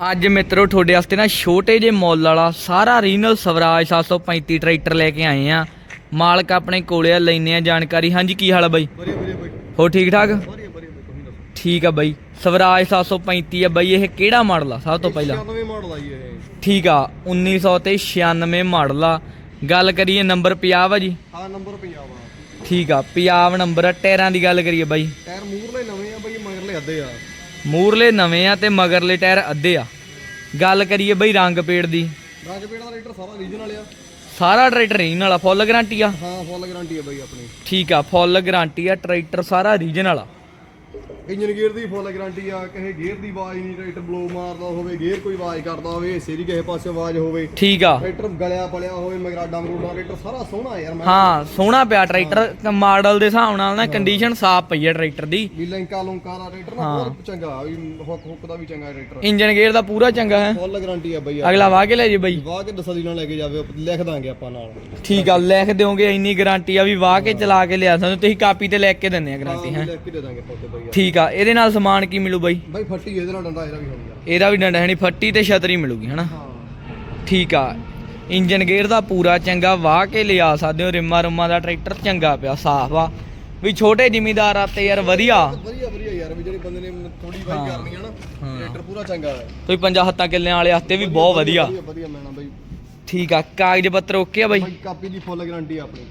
ਅੱਜ ਮਿੱਤਰੋ ਤੁਹਾਡੇ ਵਾਸਤੇ ਨਾ ਛੋਟੇ ਜਿਹੇ ਮੁੱਲ ਵਾਲਾ ਸਾਰਾ ਰੀਨਲ ਸਵਰਾਜ 735 ਟਰੈਕਟਰ ਲੈ ਕੇ ਆਏ ਆ। ਮਾਲਕ ਆਪਣੇ ਕੋਲੇ ਆ ਲੈਨੇ ਆ ਜਾਣਕਾਰੀ। ਹਾਂਜੀ ਕੀ ਹਾਲ ਆ ਬਾਈ? ਹੋ ਠੀਕ ਠਾਕ? ਠੀਕ ਆ ਬਾਈ। ਸਵਰਾਜ 735 ਆ ਬਾਈ ਇਹ ਕਿਹੜਾ ਮਾਡਲ ਆ? ਸਭ ਤੋਂ ਪਹਿਲਾਂ। 96 ਮਾਡਲ ਆਈ ਇਹ। ਠੀਕ ਆ 1900 ਤੇ 96 ਮਾਡਲ ਆ। ਗੱਲ ਕਰੀਏ ਨੰਬਰ 50 ਆ ਜੀ? ਹਾਂ ਨੰਬਰ ਪੰਜਾਬ ਆ ਠੀਕ ਆ ਪੰਜਾਬ ਨੰਬਰ ਆ। ਟਾਇਰਾਂ ਦੀ ਗੱਲ ਕਰੀਏ ਬਾਈ। ਟਾਇਰ ਮੂਰਲੇ ਨਵੇਂ ਆ ਬਾਈ ਮਗਰਲੇ ਅੱਧੇ ਆ। ਮੂਰਲੇ ਨਵੇਂ ਆ ਤੇ ਮਗਰਲੇ ਟਾਇਰ ਅੱਧੇ ਆ। ਗੱਲ ਕਰੀਏ ਬਾਈ ਰੰਗ ਪੇੜ ਦੀ। ਰੰਗ ਪੇੜ ਦਾ ਰੇਟਰ ਸਾਰਾ ਰੀਜਨਲ ਆ। ਸਾਰਾ ਟਰੈਕਟਰ ਰੀਨ ਵਾਲਾ ਫੁੱਲ ਗਾਰੰਟੀ ਆ। ਹਾਂ ਫੁੱਲ ਗਾਰੰਟੀ ਆ ਬਾਈ ਆਪਣੀ। ਠੀਕ ਆ ਫੁੱਲ ਗਾਰੰਟੀ ਆ ਟਰੈਕਟਰ ਸਾਰਾ ਰੀਜਨ ਵਾਲਾ ਇੰਜਨ ਗੇਅਰ ਦੀ ਫੁੱਲ ਗਾਰੰਟੀ ਆ ਕਿਸੇ ਗੇਅਰ ਦੀ ਆਵਾਜ਼ ਨਹੀਂ ਟਰੈਕਟਰ ਬਲੋ ਮਾਰਦਾ ਹੋਵੇ ਗੇਅਰ ਕੋਈ ਆਵਾਜ਼ ਕਰਦਾ ਹੋਵੇ ਦੀ ਕਿਸੇ ਪਾਸੇ ਆਵਾਜ਼ ਹੋਵੇ। ਠੀਕ ਆ। ਟਰੈਕਟਰ ਗਲਿਆ ਪਲਿਆ ਹੋਵੇ ਮਗਰਾਡਾ ਮਗਰੂਡਾ ਟਰੈਕਟਰ ਸਾਰਾ ਸੋਹਣਾ ਯਾਰ ਮੈਂ ਹਾਂ ਸੋਹਣਾ ਪਿਆ ਟਰੈਕਟਰ। ਮਾਡਲ ਦੇ ਹਿਸਾਬ ਨਾਲ ਨਾ ਕੰਡੀਸ਼ਨ ਸਾਫ਼ ਪਈ ਆ ਟਰੈਕਟਰ ਦੀ। ਵੀ ਲੈਂਕਾ ਲੁੰਕਾ ਦਾ ਟਰੈਕਟਰ ਨਾ ਬਹੁਤ ਚੰਗਾ ਵੀ ਹੁੱਕ ਹੁੱਕ ਦਾ ਵੀ ਚੰਗਾ ਟਰੈਕਟਰ ਇੰਜਨ ਗੇਅਰ ਦਾ ਪੂਰਾ ਚੰਗਾ ਹੈ। ਫੁੱਲ ਗਾਰੰਟੀ ਆ ਬਾਈ ਅਗਲਾ ਵਾਹ ਕੇ ਲੈ ਜੀ ਬਾਈ। ਵਾਹ ਕੇ ਦਸਾਂ ਦਿਨਾਂ ਲੈ ਕੇ ਜਾਵੇ ਲਿਖ ਦਾਂਗੇ ਆਪਾਂ ਨਾਲ। ਠੀਕ ਆ ਲਿਖ ਦਿਓਗੇ ਇੰਨੀ ਗਾਰੰਟੀ ਆ ਵੀ ਵਾਹ ਕੇ ਚਲਾ ਕੇ ਲਿਆ ਸਾਨੂੰ ਤੁਸੀਂ ਕਾਪੀ ਤੇ ਲਿਖ ਕੇ ਦਿੰਦੇ ਆ ਗਾਰੰਟੀ ਹਾਂ ਹੈ। ਲਿਖ ਕੇ ਦੇ ਦਾਂਗੇ ਫੋਟੋ ਬਾਈ ਠੀਕ ਆ ਇਹਦੇ ਨਾਲ ਸਮਾਨ ਕੀ ਮਿਲੂ ਬਾਈ ਬਾਈ ਫੱਟੀ ਇਹਦੇ ਨਾਲ ਡੰਡਾ ਇਹਦਾ ਵੀ ਹੋ ਗਿਆ ਇਹਦਾ ਵੀ ਡੰਡਾ ਹੈ ਨਹੀਂ ਫੱਟੀ ਤੇ ਛਤਰੀ ਮਿਲੂਗੀ ਹਨਾ ਠੀਕ ਆ ਇੰਜਨ ਗੇਅਰ ਦਾ ਪੂਰਾ ਚੰਗਾ ਵਾਹ ਕੇ ਲਿਆ ਸਕਦੇ ਹੋ ਰਿਮਾ ਰੁਮਾ ਦਾ ਟਰੈਕਟਰ ਚੰਗਾ ਪਿਆ ਸਾਫ਼ ਆ ਵੀ ਛੋਟੇ ਜ਼ਿਮੀਦਾਰ ਆ ਤੇ ਯਾਰ ਵਧੀਆ ਵਧੀਆ ਵਧੀਆ ਯਾਰ ਵੀ ਜਿਹੜੇ ਬੰਦੇ ਨੇ ਥੋੜੀ ਵਾਈ ਕਰਨੀ ਹੈ ਨਾ ਟਰੈਕਟਰ ਪੂਰਾ ਚੰਗਾ ਹੈ ਤੁਸੀਂ ਪੰਜਾਂ ਹੱਥਾਂ ਕਿੱਲਿਆਂ ਵਾਲੇ ਵਾਸਤੇ ਵੀ ਬਹੁਤ ਵਧੀਆ ਵਧੀਆ ਵਧੀਆ ਮੈਣਾ ਬਾਈ ਠੀਕ ਆ ਕਾਗਜ਼ ਪੱਤਰ ਓਕੇ ਆ ਬਾਈ ਬਾਈ ਕਾਪੀ ਦੀ ਫੁੱਲ ਗਾਰੰਟੀ ਆਪਣੀ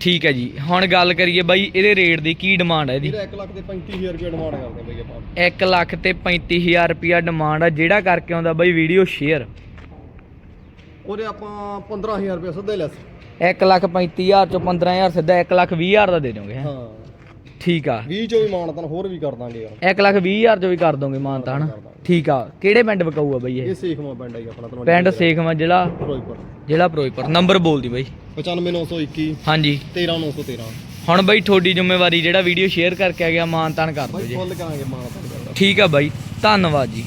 ਠੀਕ ਹੈ ਜੀ। ਹੁਣ ਗੱਲ ਕਰੀਏ ਬਾਈ ਇਹਦੇ ਰੇਟ ਦੀ ਕੀ ਡਿਮਾਂਡ ਹੈ ਇਹਦੀ? ਇਹਦਾ 1 ਲੱਖ ਤੇ 35000 ਰੁਪਏ ਡਿਮਾਂਡ ਕਰਦੇ ਬਾਈ ਆਪਾਂ। 1 ਲੱਖ ਤੇ 35000 ਰੁਪਿਆ ਡਿਮਾਂਡ ਆ ਜਿਹੜਾ ਕਰਕੇ ਆਉਂਦਾ ਬਾਈ ਵੀਡੀਓ ਸ਼ੇਅਰ ਉਹਦੇ ਆਪਾਂ 15000 ਰੁਪਏ ਸਿੱਧੇ ਲੈਸ 1 ਲੱਖ 35000 ਚੋਂ 15000 ਸਿੱਧਾ 1 ਲੱਖ 20000 ਦਾ ਦੇ ਦੋਗੇ ਹੈਂ? ਠੀਕ ਆ। 20 ਚੋਂ ਵੀ ਮਾਨਤਨ ਹੋਰ ਵੀ ਕਰ ਦਾਂਗੇ ਯਾਰ। 1 ਲੱਖ 20000 ਚੋਂ ਵੀ ਕਰ ਦੋਗੇ ਮਾਨਤਾ ਹਨਾ ਠੀਕ ਆ। ਕਿਹੜੇ ਪਿੰਡ ਬਕਾਊ ਆ ਬਾਈ ਇਹ? ਇਹ ਸੇਖਵਾ ਪਿੰਡ ਹੈ ਜੀ ਆਪਣਾ ਤੁਹਾਨੂੰ ਪਿੰਡ ਸੇਖਵਾਂ ਜ਼ਿਲ੍ਹਾ? ਫਿਰੋਜ਼ਪੁਰ। ਜ਼ਿਲ੍ਹਾ ਫਿਰੋਜ਼ਪੁਰ। ਨੰਬਰ ਬੋਲਦੀ ਬਾਈ। 95921 ਹਾਂਜੀ। 13913 ਹੁਣ ਬਾਈ ਤੁਹਾਡੀ ਜ਼ਿੰਮੇਵਾਰੀ ਜਿਹੜਾ ਵੀਡੀਓ ਸ਼ੇਅਰ ਕਰਕੇ ਆ ਗਿਆ ਮਾਨਤਾਨ ਕਰ ਦਿਓ ਬਾਈ ਜੀ। ਫੁੱਲ ਕਰਾਂਗੇ ਮਾਨਤਨ ਠੀਕ ਆ ਬਾਈ। ਧੰਨਵਾਦ ਜੀ।